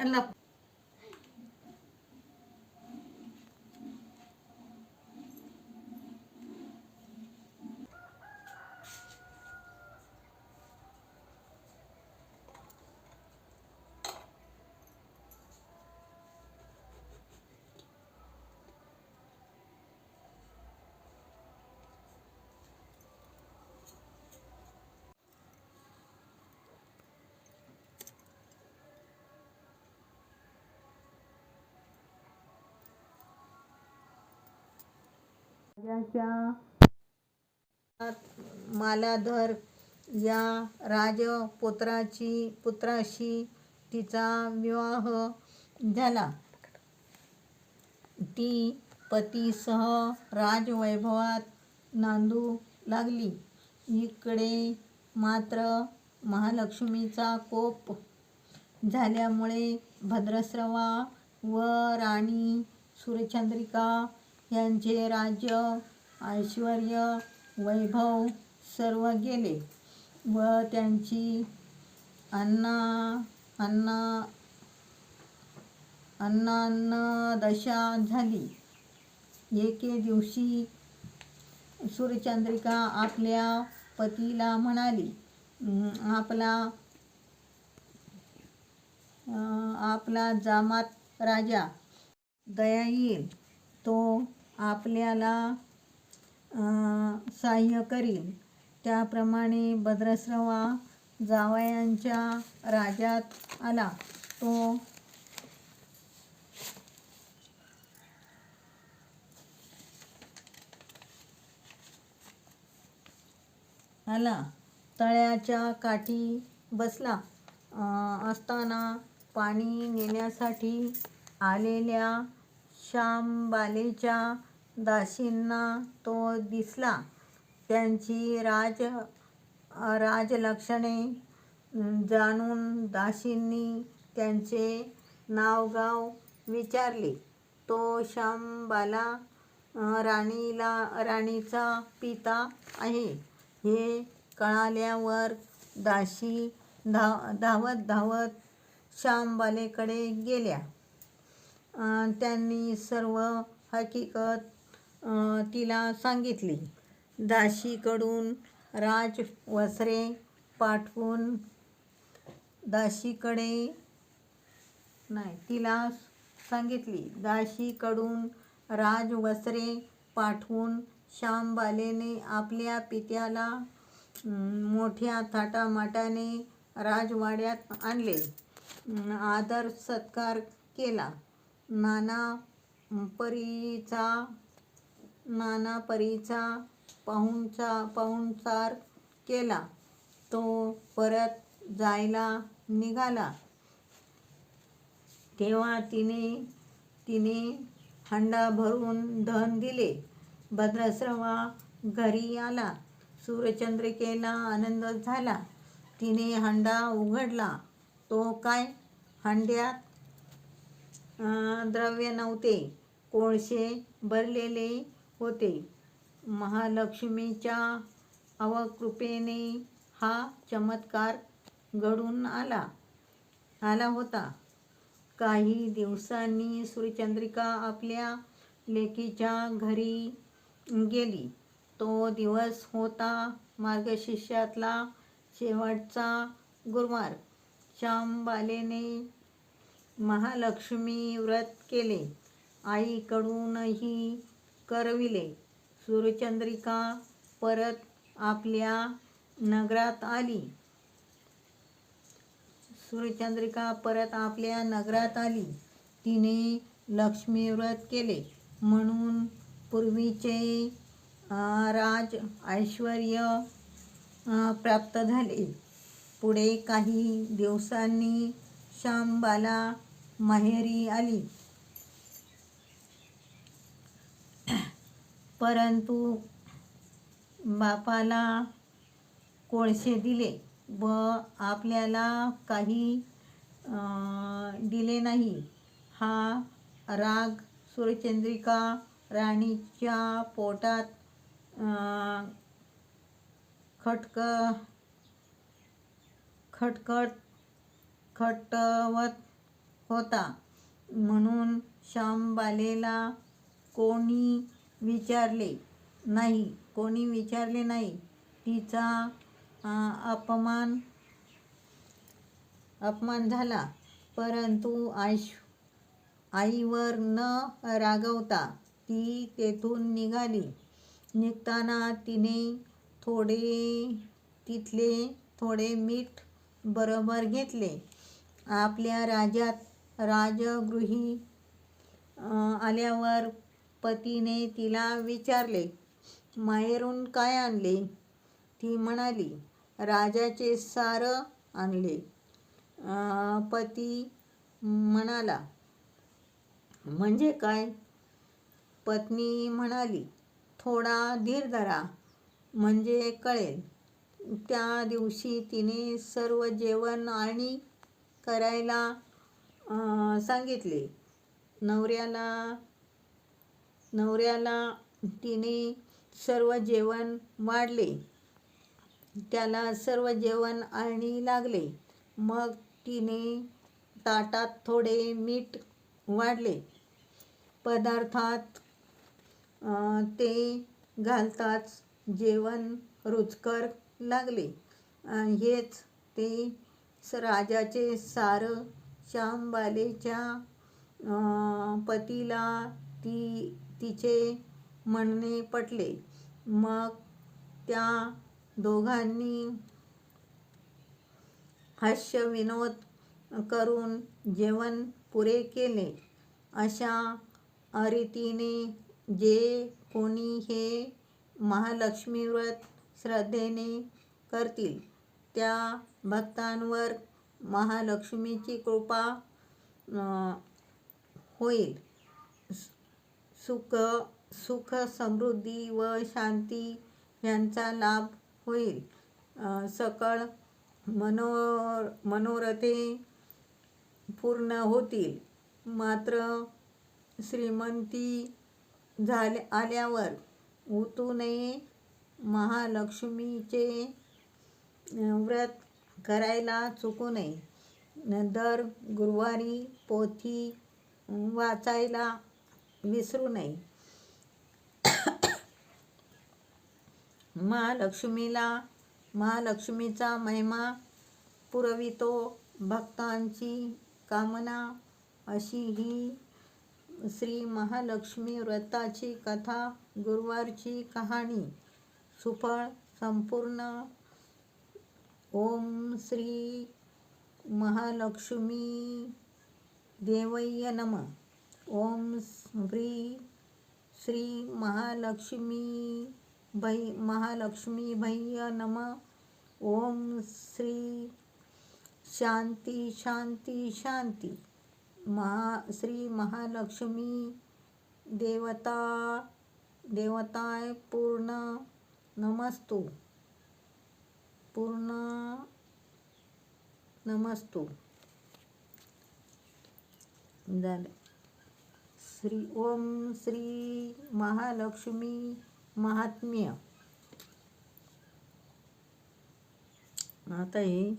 त्यांना राजाच्या मालाधर या राजपुत्राची पुत्राशी तिचा विवाह झाला. ती पतीसह राजवैभवात नांदू लागली. इकडे मात्र महालक्ष्मीचा कोप झाल्यामुळे भद्रस्रवा व राणी सूर्यचंद्रिका यांचे राज्य ऐश्वर वैभव सर्व गेले व त्यांची अन्ना अन्ना अन्नान्नदशा झाली. एके दिवशी सूर्यचंद्रिका आपल्या पतीला म्हणाली आपला आपला जामात राजा दया येईल. तो आपल्याला सहाय्य करील त्याप्रमाणे भद्रस्रवा जावयांच्या राज्यात आला. तो आला. तळ्याच्या काठी बसला. असताना पाणी नेण्यासाठी आलेल्या श्यामबालेच्या दासींना तो दिसला. त्यांची राज राजलक्षणे जाणून दासींनी त्यांचे नावगाव विचारले. तो श्यामबाला राणीला राणीचा पिता आहे. हे कळाल्यावर दाशी धा धावत धावत श्यामबालेकडे गेल्या. त्यांनी सर्व हकीकत तिला सांगितली. दाशीकडून राज राजवस्त्रे पाठवून दाशीकडे नाही तिला सांगितली. दाशीकडून राज राजवस्त्रे पाठवून श्यामबालेने आपल्या पित्याला मोठ्या थाटामाटाने राजवाड्यात आणले. आदर सत्कार केला. नाना परीचा नाना परीचा पाहुणचा पाहुणचार केला. तो परत जायला निघाला. तेव्हा तिने तिने हंडा भरून धन दिले. भद्रस्रवा घरी आला. सूर्यचंद्रिकेला आनंद झाला. तिने हंडा उघडला. तो काय? हंड्यात द्रव्य नव्हते. कोळसे भरलेले होते. महालक्ष्मीच्या अवकृपेने हा चमत्कार घडून आला. आला होता. काही दिवसांनी सूर्यचंद्रिका आपल्या लेकीच्या घरी गेली. तो दिवस होता मार्गशिष्यातला शेवटचा गुरुवार. श्यामबालेने महालक्ष्मी व्रत केले. आईकडूनही करविले. सूर्यचंद्रिका परत आपल्या नगरात आली. सूर्यचंद्रिका परत आपल्या नगरात आली. तिने लक्ष्मीव्रत केले. म्हणून पूर्वीचे राज ऐश्वर प्राप्त झाले. पुढे काही दिवसांनी श्यामबाला माहेरी आली. परंतु बापाला कोळसे दिले व आपल्याला काही दिले नाही. हा राग सूर्यचंद्रिका राणीच्या पोटात खटक खटखट खटवत होता. म्हणून श्यामबालेला कोणी विचारले नाही कोणी विचारले नाही? तिचा अपमान अपमान झाला. परंतु आईश आईवर न रागवता ती तेथून निघाली. निघताना तिने थोडे तिथले थोडे मीठ बरोबर घेतले. आपल्या राज्यात राजगृही आल्यावर पतीने तिला विचारले माहेरून काय आणले? ती म्हणाली राजाचे सार आणले. पती म्हणाला म्हणजे काय? पत्नी म्हणाली थोडा धीर धरा म्हणजे कळेल. त्या दिवशी तिने सर्व जेवण आणि करायला सांगितले. नवऱ्याला नवऱ्याला तिने सर्व जेवण वाढले. त्याला सर्व जेवण आणि लागले. मग तिने ताटात थोडे मीठ वाढले. पदार्थात ते घालताच जेवण रुचकर लागले. हेच ते राजाचे सार श्यामबालेच्या पतीला ती तिचे म्हणणे पटले. मग त्या दोघांनी हास्य विनोद करून जेवण पुरे केले. अशा रीतीने जे कोणी हे महालक्ष्मी व्रत श्रद्धेने करतील त्या भक्तांवर महालक्ष्मीची कृपा होईल. सुख सुख समृद्धी व शांती यांचा लाभ होईल. सकळ मनो मनोरथे पूर्ण होतील. मात्र श्रीमंती झाले आल्यावर उतू नये महालक्ष्मीचे व्रत करायला चुकू नये. दर गुरुवारी पोथी वाचायला विसरू नये. महालक्ष्मीला महालक्ष्मीचा महिमा पुरवितो भक्तांची कामना. अशी ही श्री महालक्ष्मी व्रताची कथा गुरुवारची कहाणी. सुफळ संपूर्ण. ओम श्री महालक्ष्मी देवय्य नमः. ओम श्री श्री महालक्ष्मी भै महालक्ष्मी भैय नम। ओम श्री शांती शांती शांती। महा श्री महालक्ष्मी देवता देवताय पूर्ण नमस्तु। पूर्ण नमस्तु। झालं. श्री ओम श्री महालक्ष्मी महात्म्य. आता हे